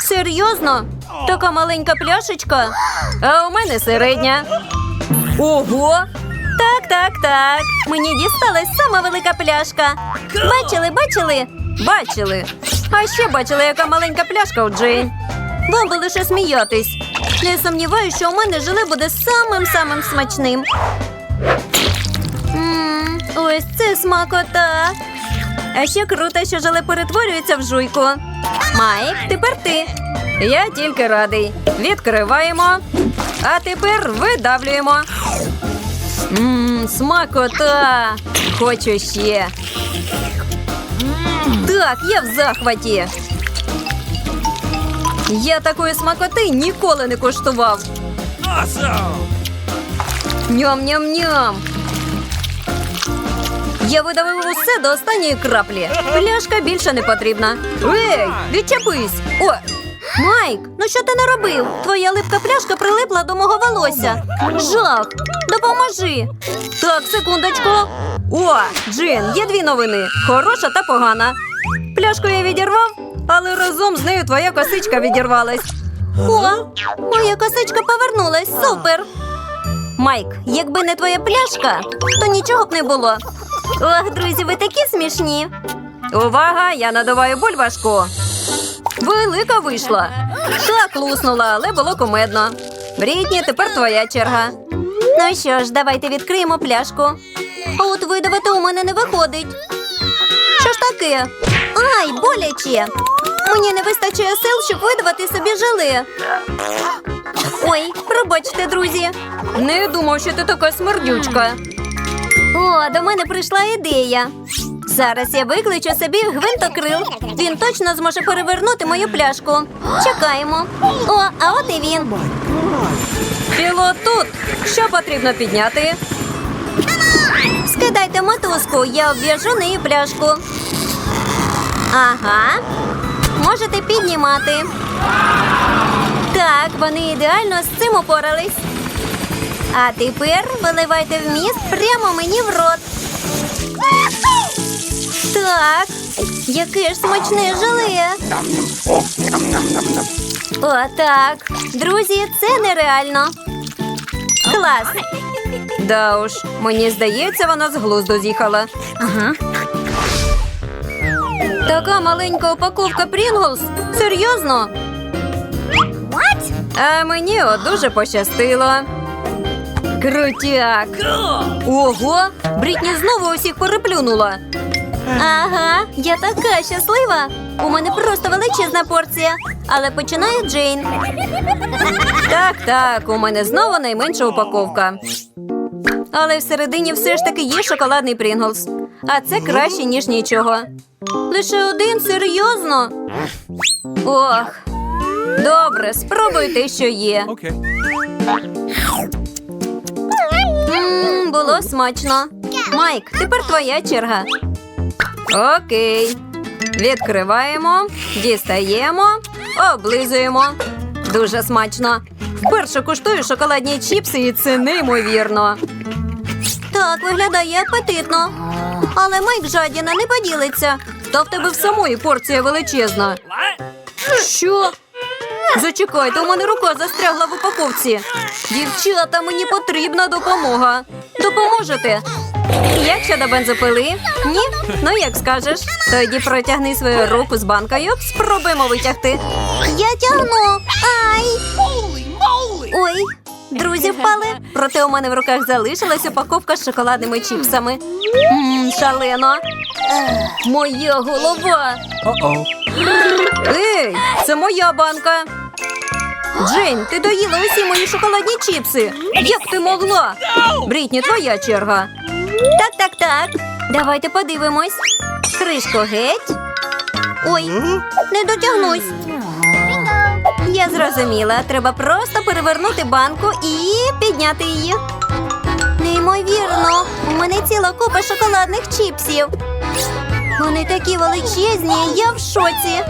Серйозно? Така маленька пляшечка? А у мене середня. Ого! Так, так, так. Мені дісталась сама велика пляшка. Бачили, бачили? Бачили. А ще бачили, яка маленька пляшка у Джейн. Вам би лише сміятись. Не сумніваюся, що у мене желе буде самим-самим смачним. Мм, ось це смакота. А ще круто, що желе перетворюється в жуйку. Майк, тепер ти. Я тільки радий. Відкриваємо. А тепер видавлюємо. Мм, смакота. Хочу ще. Так, я в захваті. Я такої смакоти ніколи не коштував. Ням-ням-ням. Я видавив усе до останньої краплі. Пляшка більше не потрібна. Ей, відчепись! О, Майк, ну що ти наробив? Твоя липка пляшка прилипла до мого волосся. Жах! Допоможи! Так, секундочку. О, Джин, є дві новини: хороша та погана. Пляшку я відірвав, але разом з нею твоя косичка відірвалась. О, моя косичка повернулась. Супер! Майк, якби не твоя пляшка, то нічого б не було. Ох, друзі, ви такі смішні. Увага! Я надуваю бульбашку. Велика вийшла. Так луснула, але було кумедно. Брітні, тепер твоя черга. Ну що ж, давайте відкриємо пляшку. От видавати у мене не виходить. Що ж таке? Ай, боляче. Мені не вистачає сил, щоб видавати собі желе. Ой, пробачте, друзі. Не думав, що ти така смердючка. О, до мене прийшла ідея. Зараз я викличу собі гвинтокрил. Він точно зможе перевернути мою пляшку. Чекаємо. О, а от і він. Пілот тут. Що потрібно підняти? Скидайте мотузку, я обв'яжу нею пляшку. Ага. Можете піднімати. Так, вони ідеально з цим упорались. А тепер виливайте вміст прямо мені в рот. Так, яке ж смачне желе. О, так. Друзі, це нереально. Клас. Да уж, мені здається, вона з глузду з'їхала. Ага. Така маленька упаковка Прінглс? Серйозно? А мені от дуже пощастило. Крутяк. Ого, Брітні знову усіх переплюнула. Ага, я така щаслива. У мене просто величезна порція. Але починає Джейн. Так, так, у мене знову найменша упаковка. Але всередині все ж таки є шоколадний Прінглс. А це краще, ніж нічого. Лише один серйозно. Ох. Добре, спробуй те, що є. Okay. Було смачно. Майк, тепер твоя черга. Окей. Відкриваємо, дістаємо, облизуємо. Дуже смачно. Вперше куштую шоколадні чіпси, і це неймовірно. Так, виглядає апетитно. Але Майк жадіна не поділиться. Та в тебе в самої порція величезна. Що? Зачекайте, у мене рука застрягла в упаковці. Дівчата, мені потрібна допомога. Допоможете? Як щодо бензопили? Ні? Ну як скажеш? Тоді протягни свою руку з банкою. Спробуємо витягти. Я тягну. Ай! Ой, друзі впали. Проте у мене в руках залишилась упаковка з шоколадними чіпсами. Мм, шалено. Моя голова. Ей, це моя банка. Джейн, ти доїла усі мої шоколадні чіпси. Як ти могла? Брітні, твоя черга. Так, так, так. Давайте подивимось. Кришку геть. Ой, не дотягнусь. Я зрозуміла. Треба просто перевернути банку і підняти її. Неймовірно, у мене ціла купа шоколадних чіпсів. Вони такі величезні, я в шоці.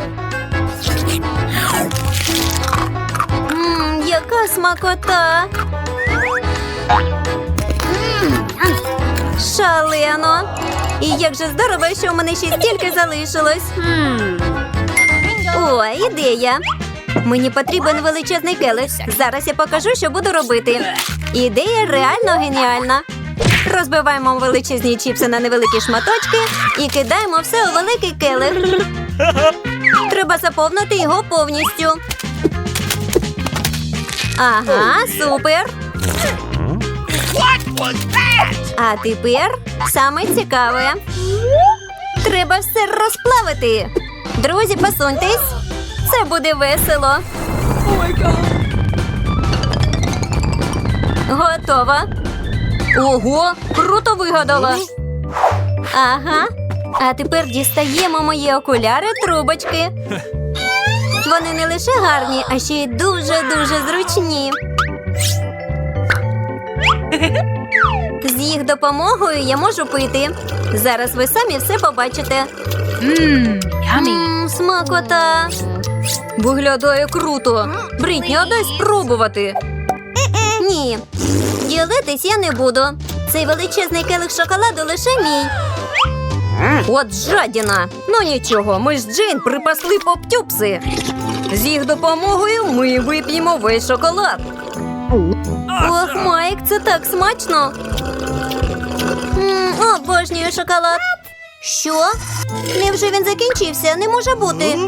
Яка смакота. Шалено. І як же здорово, що у мене ще стільки залишилось. О, ідея. Мені потрібен величезний келих. Зараз я покажу, що буду робити. Ідея реально геніальна. Розбиваємо величезні чіпси на невеликі шматочки і кидаємо все у великий келих. Треба заповнити його повністю. Ага, супер. А тепер саме цікаве. Треба все розплавити. Друзі, посуньтесь. Це буде весело. Готово. Ого, круто вигадала. Ага. А тепер дістаємо мої окуляри трубочки. Вони не лише гарні, а ще й дуже-дуже зручні. З їх допомогою я можу пити. Зараз ви самі все побачите. Mmm, yummy. Мм, смакота. Виглядає круто. Брітні, а дай спробувати. Ні. Ділитись я не буду. Цей величезний келих шоколаду лише мій. От жадіна. Ну нічого, ми з Джейн припасли поптюпси. З їх допомогою ми вип'ємо весь шоколад. Ох, Майк, це так смачно. М, обожнюю шоколад. Що? Невже він закінчився? Не може бути.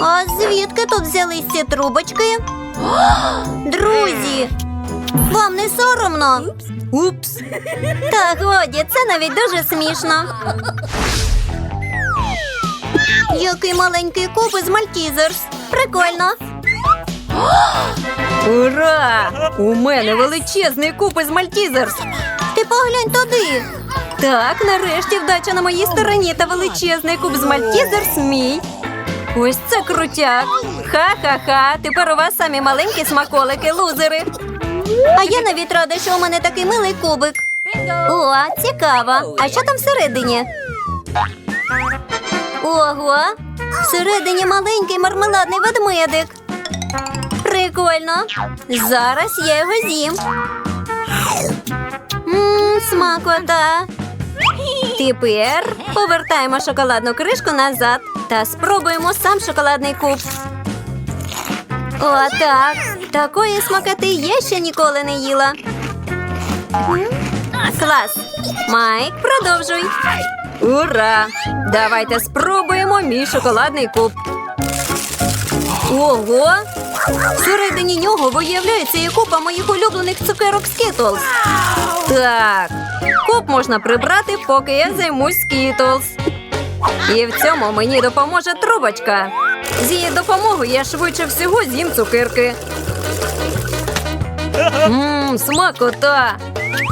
А звідки тут взялись ці трубочки? Друзі, вам не соромно? Упс. Та годі, це навіть дуже смішно. Який маленький куб із Мальтізерс. Прикольно. Ура! У мене величезний куб із Мальтізерс. Ти поглянь туди. Так, нарешті вдача на моїй стороні та величезний куб з Мальтізерс мій. Ось це крутяк. Ха-ха-ха. Тепер у вас самі маленькі смаколики, лузери. А я навіть рада, що у мене такий милий кубик. О, цікаво. А що там всередині? Ого! Всередині маленький мармеладний ведмедик. Прикольно. Зараз я його з'їм. Мм, смакота. Тепер повертаємо шоколадну кришку назад та спробуємо сам шоколадний куб. О, так. Такої смакоти я ще ніколи не їла. Клас. Майк, продовжуй. Ура! Давайте спробуємо мій шоколадний куб. Ого! Всередині нього виявляється і купа моїх улюблених цукерок Skittles. Так, куб можна прибрати, поки я займусь Skittles. І в цьому мені допоможе трубочка. З її допомогою я швидше всього з'їм цукерки. Ммм, смакота.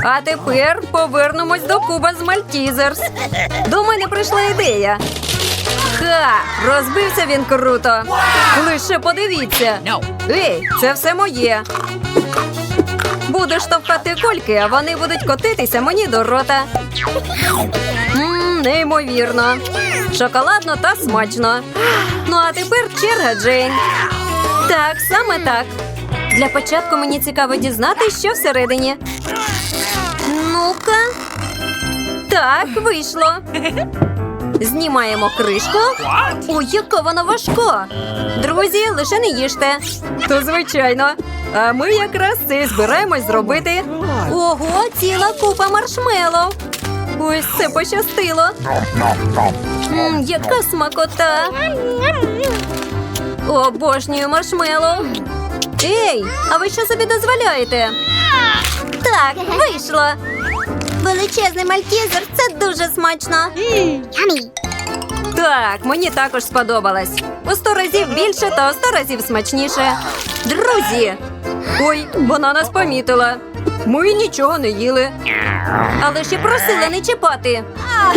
А тепер повернемось до куба з Мальтізерс. До мене прийшла ідея. Ха! Розбився він круто. Лише подивіться. Ей, це все моє. Буду штовхати кольки, а вони будуть котитися мені до рота. Мм, неймовірно. Шоколадно та смачно. Ну а тепер черга Джейн. Так, саме так. Для початку мені цікаво дізнатися, що всередині. Ну-ка. Так, вийшло. Знімаємо кришку. Ой, яка вона важка. Друзі, лише не їжте. То звичайно. А ми якраз це збираємось зробити. Ого, ціла купа маршмеллоу. Ось це пощастило. М, яка смакота. Обожнюю маршмеллоу. Ей, а ви що собі дозволяєте? Так, вийшло. Величезний мальтізер це дуже смачно. Так, мені також сподобалось. У сто разів більше та у сто разів смачніше. Друзі! Ой, вона нас помітила. Ми нічого не їли. Але ще просила не чіпати.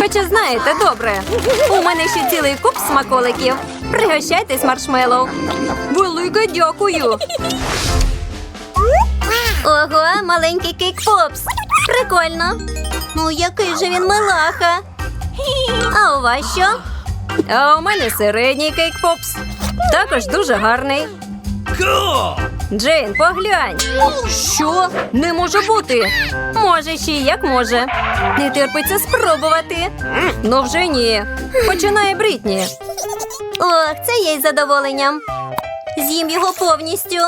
Хоча знаєте, добре. У мене ще цілий куб смаколиків. Пригощайтесь маршмеллоу. Велике дякую. Ого, маленький кейк попс. Прикольно. Ну, який же він милаха. А у вас що? А у мене середній кейк попс. Також дуже гарний. Джейн, поглянь. Що? Не може бути. Може, ще й як може. Не терпиться спробувати. Ну вже ні. Починає Брітні. Ох, це я із задоволенням. З'їм його повністю.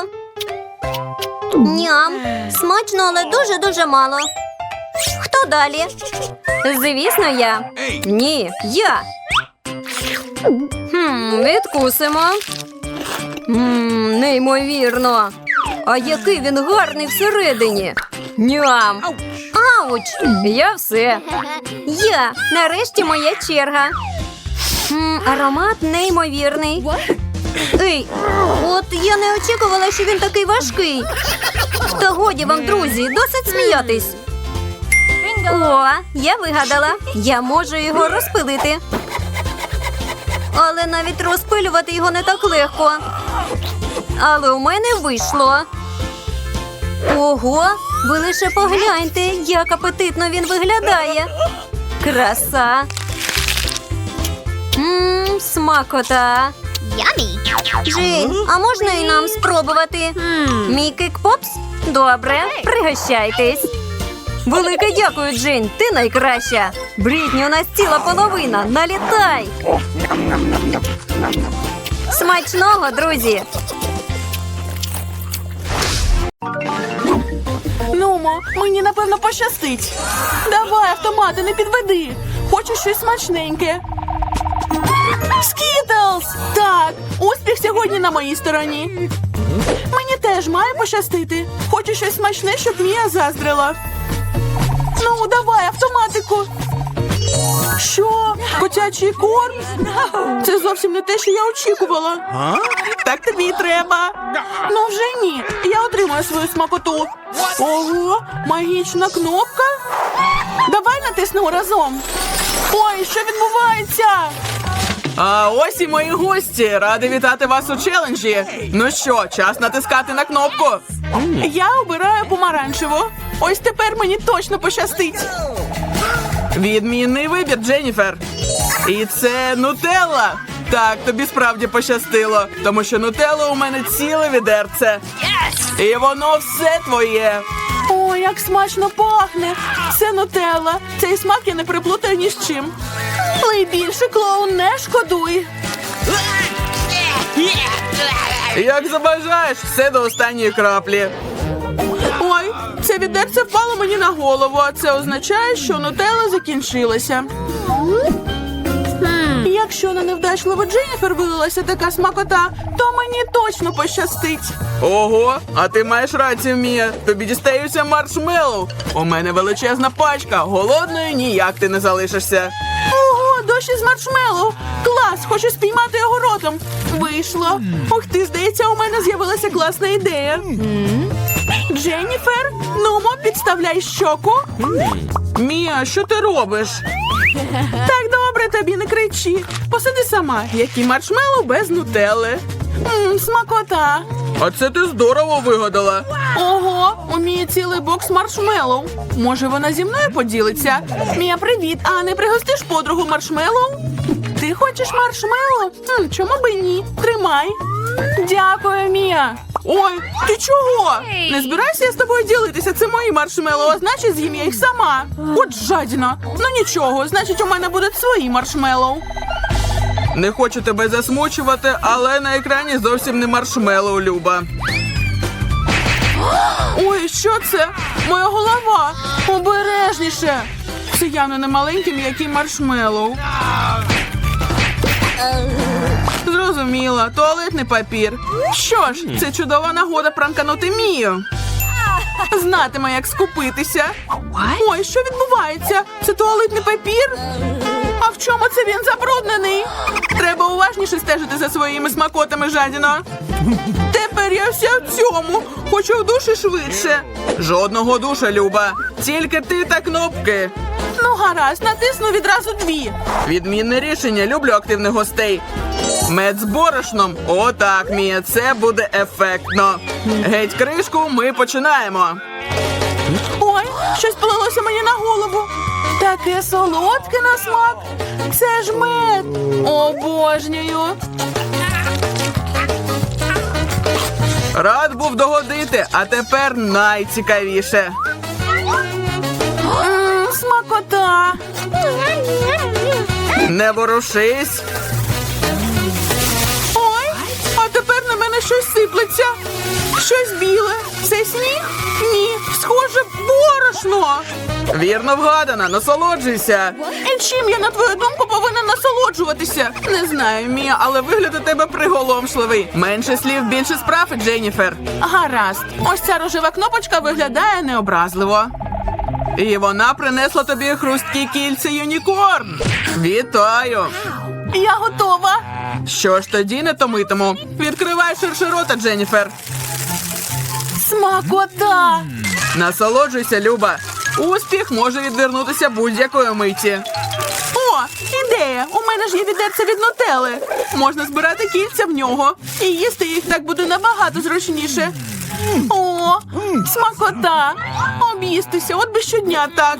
Ням. Смачно, але дуже-дуже мало. Хто далі? Звісно, я. Ні, я. Хм, відкусимо. Мм, неймовірно. А який він гарний всередині. Ням. Ауч! Я все. Я. Нарешті моя черга. М, аромат неймовірний. Ей, от я не очікувала, що він такий важкий. Та годі вам, друзі, досить сміятись. О, я вигадала. Я можу його розпилити. Але навіть розпилювати його не так легко. Але у мене вийшло. Ого, ви лише погляньте, як апетитно він виглядає. Краса. Мм, смакота. Yummy. Джин, а можна і нам спробувати? Мій кик-попс? Добре, пригощайтесь. Велике дякую, Джин, ти найкраща. Брітні, у нас ціла половина. Налітай. Смачного, друзі. Нумо, мені напевно пощастить. Давай, автомати, не підведи. Хочу щось смачненьке. Скітлз! Так, успіх сьогодні на моїй стороні. Мені теж має пощастити. Хочу щось смачне, щоб Мія заздрила. Ну, давай, автоматику. Що? Котячий корм? Це зовсім не те, що я очікувала. Так тобі і треба. Ну вже ні. Я отримаю свою смакоту. Ого, магічна кнопка. Давай натиснемо разом. Ой, що відбувається? А ось і мої гості. Радий вітати вас у челенджі. Ну що, час натискати на кнопку. Я обираю помаранчеву. Ось тепер мені точно пощастить. Відмінний вибір, Дженніфер. І це нутелла. Так, тобі справді пощастило, тому що нутелла у мене ціле відерце. І воно все твоє. Ой, як смачно пахне. Це нутелла. Цей смак я не приплутаю ні з чим. Й більше клоун не шкодуй. Як забажаєш, все до останньої краплі. Ой, це відерце впало мені на голову, а це означає, що нутелла закінчилася. Якщо на невдачливу Дженніфер вилилася така смакота, то мені точно пощастить. Ого, а ти маєш рацію, Мія. Тобі дістаються маршмеллоу. У мене величезна пачка. Голодною ніяк ти не залишишся. Ого, дощ із маршмеллоу! Клас, хочу спіймати його ротом. Вийшло. Ух ти, здається, у мене з'явилася класна ідея. Дженніфер, нумо, підставляй щоку. Мія, що ти робиш? Так добре, тобі не кричи. Посиди сама, які маршмеллоу без нутелли. Мм, смакота. А це ти здорово вигадала. Ого, у Мії цілий бокс маршмеллоу. Може, вона зі мною поділиться? Мія, привіт. А не пригостиш подругу маршмеллоу? Ти хочеш маршмеллоу? Хм, чому би ні? Тримай. Дякую, Мія. Ой, ти чого? Не збирайся я з тобою ділитися. Це мої маршмеллоу, а значить з'їм я їх сама. От жадіна. Ну нічого, значить, у мене будуть свої маршмеллоу. Не хочу тебе засмучувати, але на екрані зовсім не маршмеллоу, Люба. Ой, що це? Моя голова. Обережніше. Це явно не маленький м'який маршмеллоу. Зрозуміла, туалетний папір. Що ж, це чудова нагода пранканути Мію. Знатиме, як скупитися. Ой, що відбувається? Це туалетний папір? А в чому це він забруднений? Треба уважніше стежити за своїми смакотами, жадіно. Тепер я вся в цьому. Хочу в душі швидше. Жодного душа, Люба. Тільки ти та кнопки. Ну, гаразд, натисну відразу дві. Відмінне рішення. Люблю активних гостей. Мед з борошном. Отак, Мія, це буде ефектно. Геть кришку, ми починаємо. Ой, щось полилося мені на голову. Таке солодке на смак. Це ж мед. Обожнюю. Рад був догодити, а тепер найцікавіше. М, смакота. Не ворушись. Щось сиплеться. Щось біле. Це сніг? Ні, схоже, борошно. Вірно вгадана, насолоджуйся. І чим я, на твою думку, повинна насолоджуватися? Не знаю, Мія, але вигляд у тебе приголомшливий. Менше слів, більше справ, Дженніфер. Гаразд. Ось ця рожева кнопочка виглядає необразливо. І вона принесла тобі хрусткі кільця юнікорн. Вітаю! Я готова. Що ж тоді не томитиму? Відкривай ширше рота, Дженніфер. Смакота! Насолоджуйся, Люба. Успіх може відвернутися будь-якої миті. О, ідея! У мене ж є відерце від нутели. Можна збирати кільця в нього. І їсти їх так буде набагато зручніше. О, смакота! Об'їстися, от би щодня так.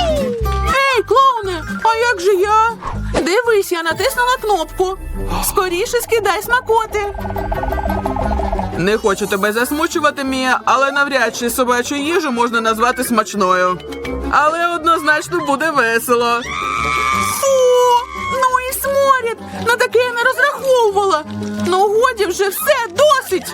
Клоуне, а як же я? Дивись, я натиснула кнопку. Скоріше скидай смакоти. Не хочу тебе засмучувати, Мія, але навряд чи собачу їжу можна назвати смачною. Але однозначно буде весело. Фу! Ну і сморід! На таке я не розраховувала. Ну годі вже все, досить.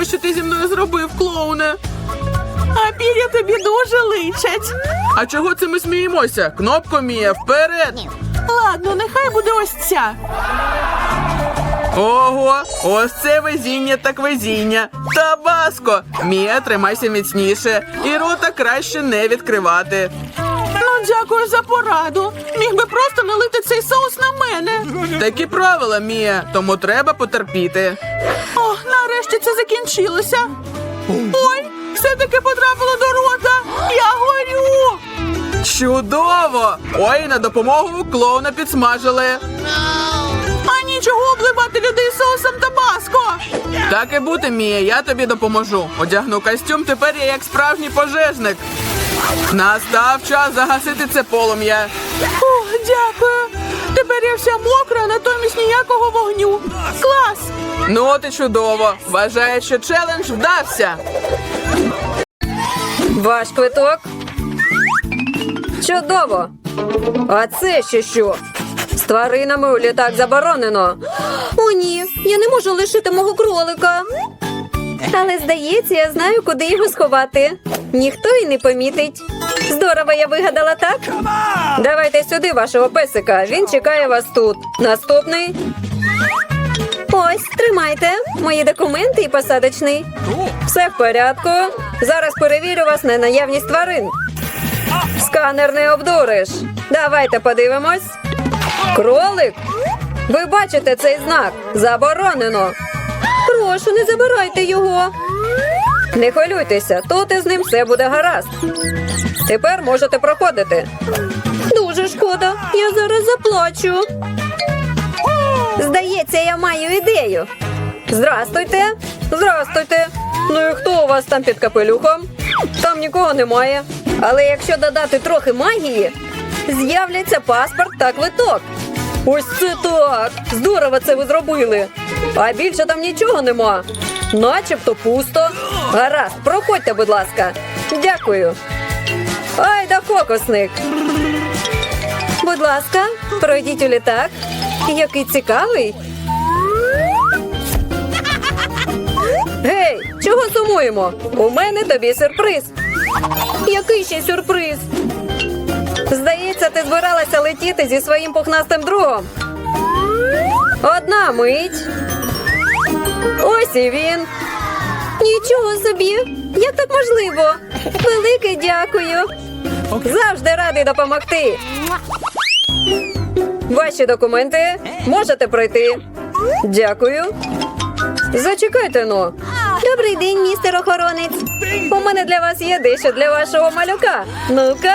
Ось що ти зі мною зробив, клоуне. А пір'я тобі дуже личать. А чого це ми сміємося? Кнопко Мія, вперед! Ладно, нехай буде ось ця. Ого, ось це везіння так везіння. Табаско! Мія, тримайся міцніше, і рота краще не відкривати. Дякую за пораду. Міг би просто налити цей соус на мене. Такі правила, Мія, тому треба потерпіти. О, нарешті це закінчилося. Ой, все-таки потрапило до рота. Я горю. Чудово! Ой, на допомогу клоуна підсмажили. А нічого обливати людей соусом табаско. Так і бути, Мія, я тобі допоможу. Одягну костюм, тепер я як справжній пожежник. Настав час загасити це полум'я. О, дякую. Тепер я вся мокра, натомість ніякого вогню. Клас! Ну от і чудово. Вважаю, що челендж вдався. Ваш квиток. Чудово. А це ще що? З тваринами у літак заборонено. О, ні, я не можу лишити мого кролика. Але здається, я знаю, куди його сховати. Ніхто і не помітить. Здорово, я вигадала так. Давайте сюди вашого песика. Він чекає вас тут. Наступний. Ось, тримайте мої документи і посадочний. Все в порядку. Зараз перевірю вас на наявність тварин. Сканер не обдуриш. Давайте подивимось. Кролик. Ви бачите цей знак? Заборонено. Прошу, не забирайте його. Не хвилюйтеся, тут із ним все буде гаразд. Тепер можете проходити. Дуже шкода, я зараз заплачу. Здається, я маю ідею. Здрастуйте. Здрастуйте. Ну і хто у вас там під капелюхом? Там нікого немає. Але якщо додати трохи магії, з'являться паспорт та квиток. Ось це так! Здорово це ви зробили. А більше там нічого нема. Начебто пусто. Гаразд, проходьте, будь ласка. Дякую. Ай да фокусник. Будь ласка, пройдіть у літак. Який цікавий. Гей, чого сумуємо? У мене тобі сюрприз. Який ще сюрприз? Здається, ти збиралася летіти зі своїм пухнастим другом. Одна мить. Ось і він. Нічого собі. Як так можливо? Велике дякую. Завжди радий допомогти. Ваші документи можете пройти. Дякую. Зачекайте но. Добрий день, містер охоронець. У мене для вас є дещо для вашого малюка. Ну-ка.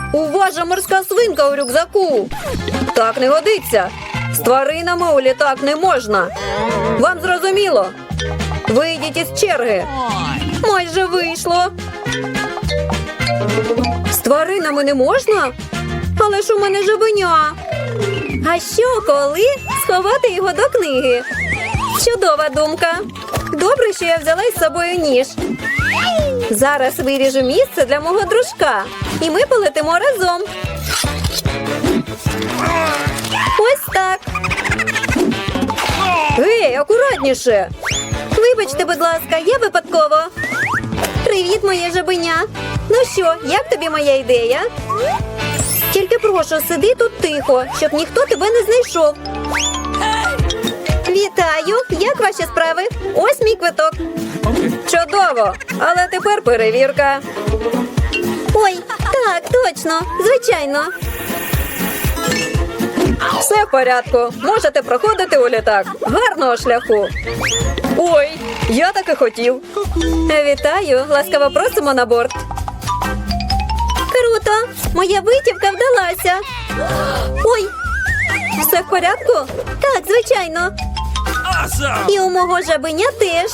У вас же морська свинка у рюкзаку. Так не годиться. З тваринами у літак не можна. Вам зрозуміло? Вийдіть із черги. Майже вийшло. З тваринами не можна? Але ж у мене жабеня. А що, коли сховати його до книги? Чудова думка. Добре, що я взяла із собою ніж. Зараз виріжу місце для мого дружка, і ми полетимо разом. Ось так. Гей, акуратніше. Вибачте, будь ласка, я випадково. Привіт, моє жабеня. Ну що, як тобі моя ідея? Тільки прошу, сиди тут тихо, щоб ніхто тебе не знайшов. Вітаю! Як ваші справи? Ось мій квиток. Чудово! Але тепер перевірка. Ой, точно, звичайно. Все в порядку. Можете проходити у літак. Гарного шляху. Ой, я так і хотів. Вітаю, ласкаво просимо на борт. Круто! Моя витівка вдалася. Ой, все в порядку? Так, звичайно. І у мого жабеня теж.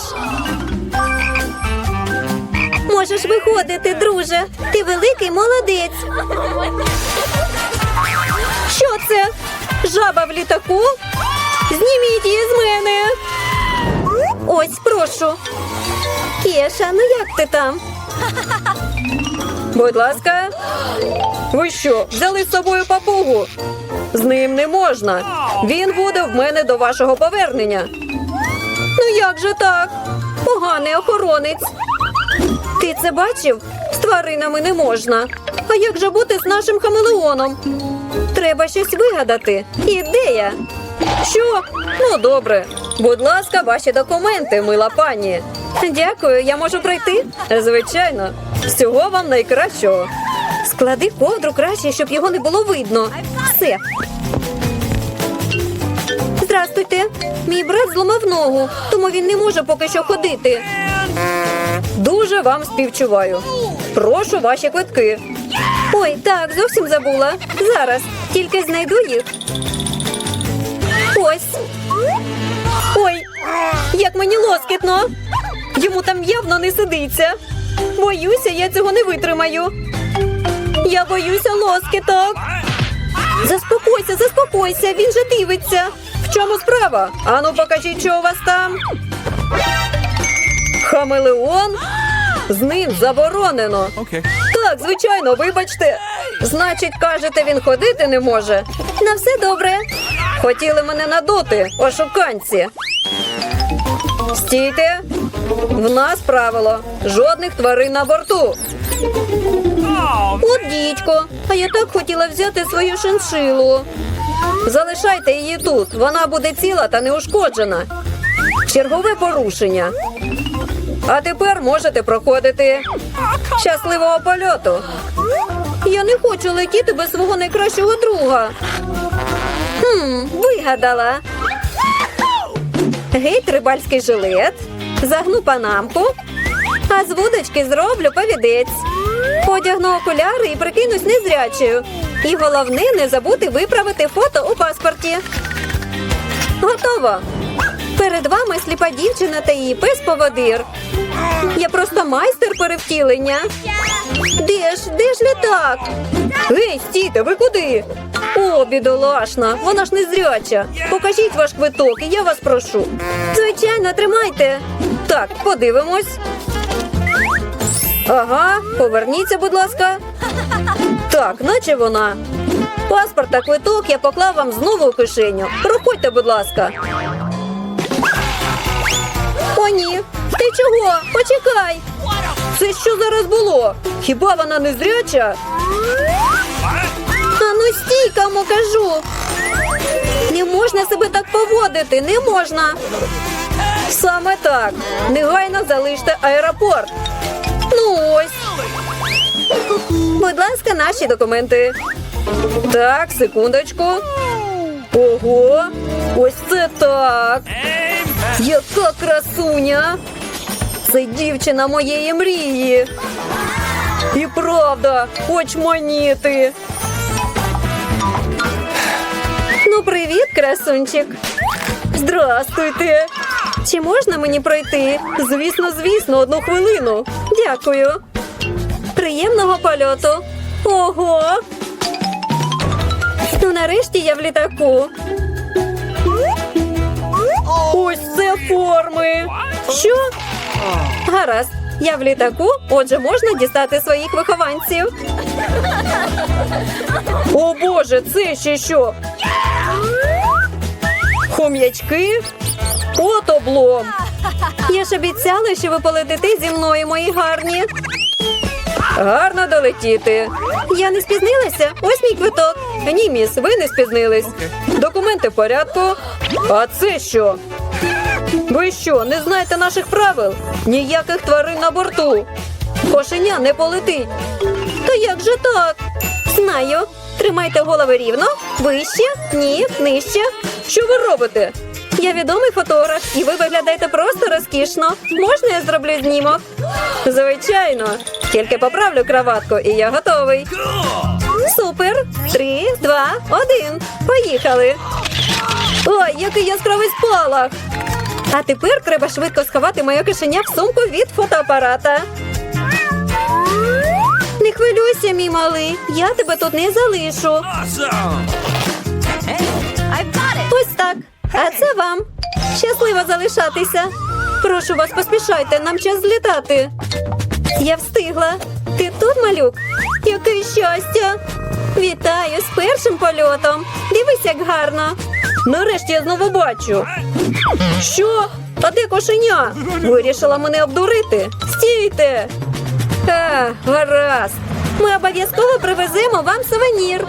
Можеш виходити, друже. Ти великий молодець. Що це? Жаба в літаку? Зніміть її з мене. Ось, прошу. Кеша, ну як ти там? Будь ласка. Ви що, взяли з собою папугу? З ним не можна. Він буде в мене до вашого повернення. Ну як же так? Поганий охоронець. Ти це бачив? З тваринами не можна. А як же бути з нашим хамелеоном? Треба щось вигадати. Ідея. Що? Ну добре. Будь ласка, ваші документи, мила пані. Дякую, я можу пройти? Звичайно. Всього вам найкращого. Склади ковдру краще, щоб його не було видно. Все. Здрастуйте. Мій брат зламав ногу, тому він не може поки що ходити. Дуже вам співчуваю. Прошу ваші квитки. Ой, так, зовсім забула. Зараз тільки знайду їх. Ось. Ой, як мені лоскітно. Йому там явно не сидиться. Боюся, я цього не витримаю. Я боюся лоскіток. Заспокойся, заспокойся, він же дивиться. В чому справа? Ану, покажіть, що у вас там. Хамелеон? З ним заборонено. Okay. Так, звичайно, вибачте. Значить, кажете, він ходити не може. На все добре. Хотіли мене надути, ошуканці. Стійте. В нас правило. Жодних тварин на борту. От дідько, а я так хотіла взяти свою шиншилу. Залишайте її тут. Вона буде ціла та неушкоджена. Чергове порушення. А тепер можете проходити. Щасливого польоту. Я не хочу летіти без свого найкращого друга. Хм, вигадала. геть рибальський жилет, загну панамку, а з вудочки зроблю повідець. Одягну окуляри і прикинусь незрячою. І головне не забути виправити фото у паспорті. Готово. Перед вами сліпа дівчина та її пес поводир. Я просто майстер перевтілення. Де ж, де ж літак? Ей, стійте, ви куди? О, бідолашна, вона ж незряча. Покажіть ваш квиток, і я вас прошу. Звичайно, тримайте. Так, подивимось. Ага, поверніться, будь ласка. Так, наче вона. Паспорт та квиток я поклав вам знову у кишеню. Проходьте, будь ласка. О. Ти чого? Почекай. Це що зараз було? Хіба вона не зряча? А ну стій, кому кажу. Не можна себе так поводити, не можна. Саме так. Негайно залиште аеропорт. Ну ось. Будь ласка, наші документи. Так, секундочку. Ого, ось це так. Яка красуня! Це дівчина моєї мрії. І правда, хоч маніти. Ну, привіт, красунчик. Здрастуйте. Чи можна мені пройти? Звісно, звісно, одну хвилину. Дякую. Приємного польоту. Ого. Ну, нарешті я в літаку. Ось форми. Що? Гаразд. Я в літаку, отже, можна дістати своїх вихованців. О Боже, це ще що? Хом'ячки? От облом. Я ж обіцяла, що ви полетите зі мною, мої гарні. Гарно долетіти. Я не спізнилася. Ось мій квиток. Ні, міс, ви не спізнились. Документи в порядку. А це що? Ви що, не знаєте наших правил? Ніяких тварин на борту. Кошеня не полетить. Та як же так? Знаю. Тримайте голови рівно, вище, ні, нижче. Що ви робите? Я відомий фотограф, і ви виглядаєте просто розкішно. Можна я зроблю знімок? Звичайно. Тільки поправлю краватку, і я готовий. Супер! Три, два, один. Поїхали. Ой, який яскравий спалах! А тепер треба швидко сховати моє кишеня в сумку від фотоапарата. Не хвилюйся, мій малий. Я тебе тут не залишу. Ось так. А це вам. Щасливо залишатися. Прошу вас, поспішайте, нам час злітати. Я встигла. Ти тут, малюк? Яке щастя! Вітаю з першим польотом. Дивись, як гарно. Нарешті я знову бачу. Що? А де кошеня? Вирішила мене обдурити. Стійте. А, гаразд. Ми обов'язково привеземо вам сувенір.